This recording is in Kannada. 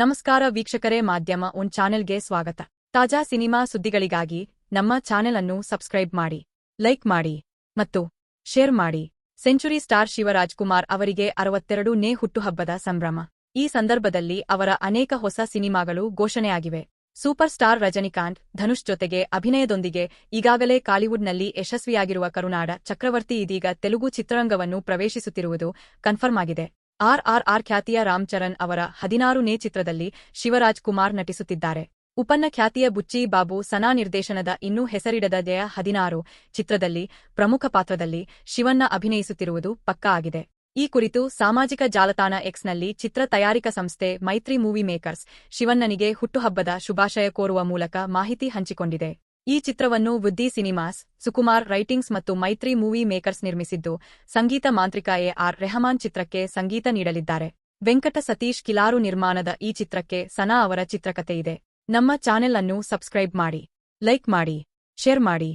ನಮಸ್ಕಾರ ವೀಕ್ಷಕರೇ ಮಾಧ್ಯಮ ಒನ್ ಚಾನೆಲ್ಗೆ ಸ್ವಾಗತ. ತಾಜಾ ಸಿನಿಮಾ ಸುದ್ದಿಗಳಿಗಾಗಿ ನಮ್ಮ ಚಾನೆಲ್ ಅನ್ನು ಸಬ್ಸ್ಕ್ರೈಬ್ ಮಾಡಿ, ಲೈಕ್ ಮಾಡಿ ಮತ್ತು ಶೇರ್ ಮಾಡಿ. ಸೆಂಚುರಿ ಸ್ಟಾರ್ ಶಿವರಾಜ್ ಕುಮಾರ್ ಅವರಿಗೆ ಅರವತ್ತೆರಡು ನೇ ಹುಟ್ಟುಹಬ್ಬದ ಸಂಭ್ರಮ. ಈ ಸಂದರ್ಭದಲ್ಲಿ ಅವರ ಅನೇಕ ಹೊಸ ಸಿನಿಮಾಗಳು ಘೋಷಣೆಯಾಗಿವೆ. ಸೂಪರ್ ಸ್ಟಾರ್ ರಜನಿಕಾಂತ್, ಧನುಷ್ ಜೊತೆಗೆ ಅಭಿನಯದೊಂದಿಗೆ ಈಗಾಗಲೇ ಕಾಲಿವುಡ್ನಲ್ಲಿ ಯಶಸ್ವಿಯಾಗಿರುವ ಕರುನಾಡ ಚಕ್ರವರ್ತಿ ಇದೀಗ ತೆಲುಗು ಚಿತ್ರರಂಗವನ್ನು ಪ್ರವೇಶಿಸುತ್ತಿರುವುದು ಕನ್ಫರ್ಮ್ ಆಗಿದೆ. ಆರ್ ಆರ್ ಆರ್ ಖ್ಯಾತಿಯ ರಾಮ್ಚರಣ್ ಅವರ ಹದಿನಾರು ನೇ ಚಿತ್ರದಲ್ಲಿ ಶಿವರಾಜ್ ಕುಮಾರ್ ನಟಿಸುತ್ತಿದ್ದಾರೆ. ಉಪನ್ನ ಖ್ಯಾತಿಯ ಬುಚ್ಚಿ ಬಾಬು ಸನಾ ನಿರ್ದೇಶನದ ಇನ್ನೂ ಹೆಸರಿಡದ ಜಯ ಹದಿನಾರು ಚಿತ್ರದಲ್ಲಿ ಪ್ರಮುಖ ಪಾತ್ರದಲ್ಲಿ ಶಿವಣ್ಣ ಅಭಿನಯಿಸುತ್ತಿರುವುದು ಪಕ್ಕಾ ಆಗಿದೆ. ಈ ಕುರಿತು ಸಾಮಾಜಿಕ ಜಾಲತಾಣ ಎಕ್ಸ್ನಲ್ಲಿ ಚಿತ್ರ ತಯಾರಿಕಾ ಸಂಸ್ಥೆ ಮೈತ್ರಿ ಮೂವಿ ಮೇಕರ್ಸ್ ಶಿವಣ್ಣನಿಗೆ ಹುಟ್ಟುಹಬ್ಬದ ಶುಭಾಶಯ ಕೋರುವ ಮೂಲಕ ಮಾಹಿತಿ ಹಂಚಿಕೊಂಡಿದೆ. ಈ ಚಿತ್ರವನ್ನು ಬುದ್ಧಿ ಸಿನಿಮಾಸ್, ಸುಕುಮಾರ್ ರೈಟಿಂಗ್ಸ್ ಮತ್ತು ಮೈತ್ರಿ ಮೂವಿ ಮೇಕರ್ಸ್ ನಿರ್ಮಿಸಿದ್ದು ಸಂಗೀತ ಮಾಂತ್ರಿಕ ಎ ಆರ್ ರೆಹಮಾನ್ ಚಿತ್ರಕ್ಕೆ ಸಂಗೀತ ನೀಡಲಿದ್ದಾರೆ. ವೆಂಕಟ ಸತೀಶ್ ಕಿಲಾರು ನಿರ್ಮಾಣದ ಈ ಚಿತ್ರಕ್ಕೆ ಸನಾ ಅವರ ಚಿತ್ರಕಥೆ ಇದೆ. ನಮ್ಮ ಚಾನೆಲ್ ಅನ್ನು ಸಬ್ಸ್ಕ್ರೈಬ್ ಮಾಡಿ, ಲೈಕ್ ಮಾಡಿ, ಶೇರ್ ಮಾಡಿ.